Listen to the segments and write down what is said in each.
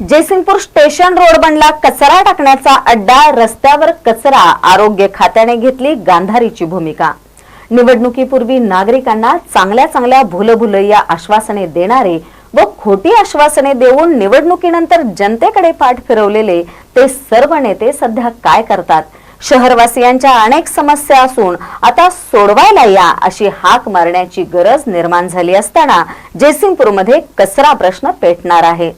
Jaysingpur station road बनला कचरा टाकण्याचा अड्डा रस्त्यावर कचरा आरोग्य खात्याने घेतली गांधारीची भूमिका. निवडणुकीपूर्वी नागरिकांना चांगल्या चांगल्या भुलभुलैया आश्वासने देणारे व खोटी आश्वासने देऊन निवडणुकीनंतर जनतेकडे पाठ फिरवलेले ते सर्व नेते सध्या काय करतात? शहरवासियांच्या अनेक समस्या असून आता सोडवायला या अशी हाक मारण्याची गरज निर्माण झाली असताना जयसिंगपूरमध्ये कचरा प्रश्न पेटणार आहे.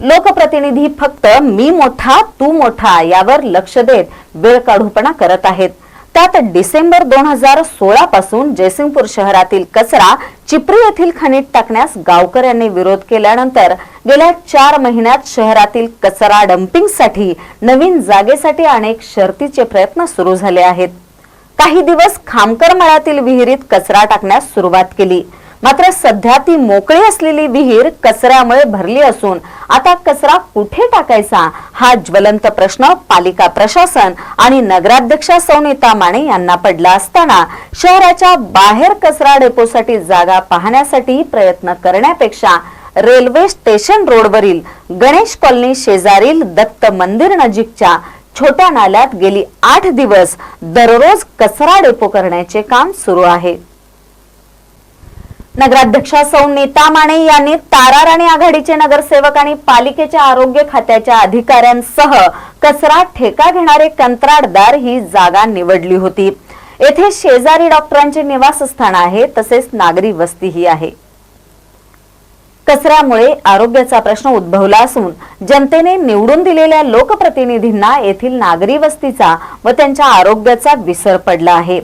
लोकप्रतिनिधी फक्त मी मोठा तू मोठा यावर लक्ष देत वेळ काढूपणा करत आहेत. त्यात डिसेंबर दोन हजार सोळा पासून जयसिंगपूर शहरातील कचरा चिपरी येथील खनित टाकण्यास गावकऱ्यांनी विरोध केल्यानंतर गेल्या चार महिन्यात शहरातील कचरा डम्पिंगसाठी नवीन जागेसाठी अनेक शर्तीचे प्रयत्न सुरू झाले आहेत. काही दिवस खामकर मळ्यातील विहिरीत कचरा टाकण्यास सुरुवात केली. मात्र सध्या ती मोकळी असलेली विहीर कचऱ्यामुळे भरली असून आता कचरा कुठे टाकायचा हा ज्वलंत प्रश्न पालिका प्रशासन आणि नगराध्यक्षा सौनिता माने यांना पडला असताना शहराच्या बाहेर कचरा डेपोसाठी जागा पाहण्यासाठी प्रयत्न करण्यापेक्षा रेल्वे स्टेशन रोडवरील गणेश कॉलनी शेजारील दत्त मंदिर नजीकच्या छोट्या नाल्यात गेली आठ दिवस दररोज कचरा डेपो करण्याचे काम सुरू आहे. नगराध्यक्षा सौ नीता माने यांनी तारा राणे आघाडीचे नगरसेवक आणि पालिकेच्या आरोग्य खात्याच्या अधिकाऱ्यांसह कचरा ठेका घेणारे कंत्राटदार ही जागा निवडली होती. येथे शेजारी डॉक्टरांचे निवासस्थान आहे तसेच नागरी वस्तीही आहे. कचऱ्यामुळे आरोग्याचा प्रश्न उद्भवला असून जनतेने निवडून दिलेल्या लोकप्रतिनिधींना येथील नागरी वस्तीचा व त्यांच्या आरोग्याचा विसर पडला आहे.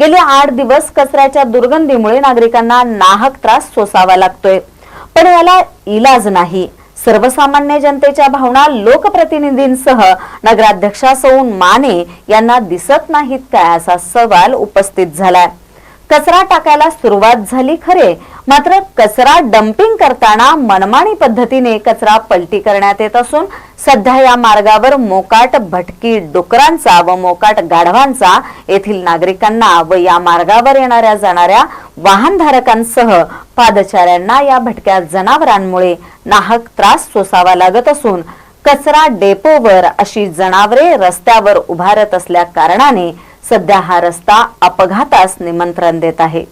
गेले आठ दिवस कचऱ्याच्या दुर्गंधीमुळे नागरिकांना नाहक त्रास सोसावा लागतोय. पण याला इलाज नाही. सर्वसामान्य जनतेच्या भावना लोकप्रतिनिधींसह नगराध्यक्षा माने यांना दिसत नाहीत काय असा सवाल उपस्थित झालाय. कचरा टाकायला सुरुवात झाली खरे. मात्र कचरा डम्पिंग करताना मनमानी पद्धतीने कचरा पलटी करण्यात येत असून सध्या या मार्गावर मोकाट भटकी डुकरांचा व मोकाट गाढवांचा येथील नागरिकांना व या मार्गावर येणाऱ्या जाणाऱ्या वाहनधारकांसह पादचाऱ्यांना या भटक्या जनावरांमुळे नाहक त्रास सोसावा लागत असून कचरा डेपोवर अशी जनावरे रस्त्यावर उभारत असल्या कारणाने सध्या हा रस्ता अपघातास निमंत्रण देत आहे.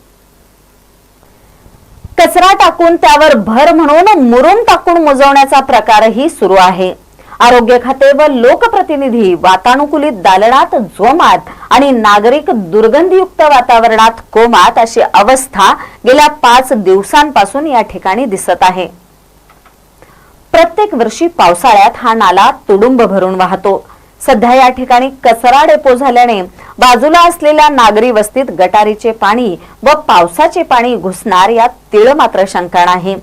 कचरा टाकून त्यावर भर म्हणून मुरुम टाकून मुजवण्याचा प्रकारही सुरू आहे. आरोग्य खाते व लोकप्रतिनिधी वातानुकूलित दालनात जोमात आणि नागरिक दुर्गंधीयुक्त वातावरणात कोमात अशी अवस्था गेल्या पाच दिवसांपासून या ठिकाणी दिसत आहे. प्रत्येक वर्षी पावसाळ्यात हा नाला तुडुंब भरून वाहतो. सध्या या ठिकाणी कचरा डेपो झाल्याने बाजूला असलेल्या नागरी वस्तीत गटारीचे पाणी व पावसाचे पाणी घुसणार यात तिळ मात्र शंका नाही.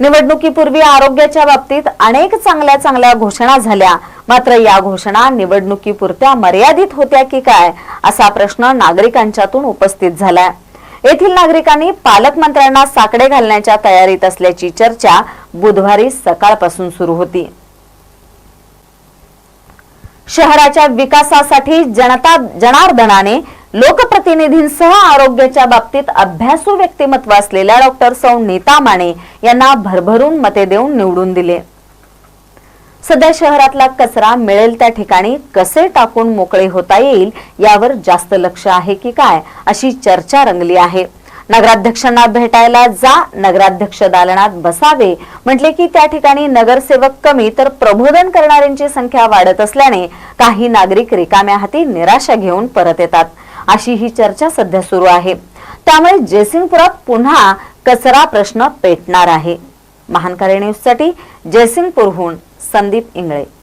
निवडणुकीपूर्वी आरोग्याच्या बाबतीत अनेक चांगल्या चांगल्या घोषणा झाल्या. मात्र या घोषणा निवडणुकीपुरत्या मर्यादित होत्या की काय असा प्रश्न नागरिकांच्यातून उपस्थित झालाय. येथील नागरिकांनी पालकमंत्र्यांना साकडे घालण्याच्या तयारीत असल्याची चर्चा बुधवारी सकाळपासून सुरू होती. शहराच्या विकासासाठी जनता जनार्दनाने लोकप्रतिनिधींसह आरोग्याच्या बाबतीत अभ्यासू व्यक्तिमत्व असलेल्या डॉक्टर सौ नीता माने यांना भरभरून मते देऊन निवडून दिले. सध्या शहरातला कचरा मिळेल त्या ठिकाणी कसे टाकून मोकळे होता येईल यावर जास्त लक्ष आहे की काय अशी चर्चा रंगली आहे. नगराध्यक्षांना भेटायला जा नगराध्यक्ष दालनात बसावे. म्हटले की त्या ठिकाणी नगरसेवक कमी तर प्रबोधन करणाऱ्यांची संख्या वाढत असल्याने काही नागरिक रिकाम्या हाती निराशा घेऊन परत येतात. अशी ही चर्चा सध्या सुरू आहे. त्यामुळे जयसिंगपुरात पुन्हा कचरा प्रश्न पेटणार आहे. महानकारी न्यूजसाठी जयसिंगपूरहून संदीप इंगळे.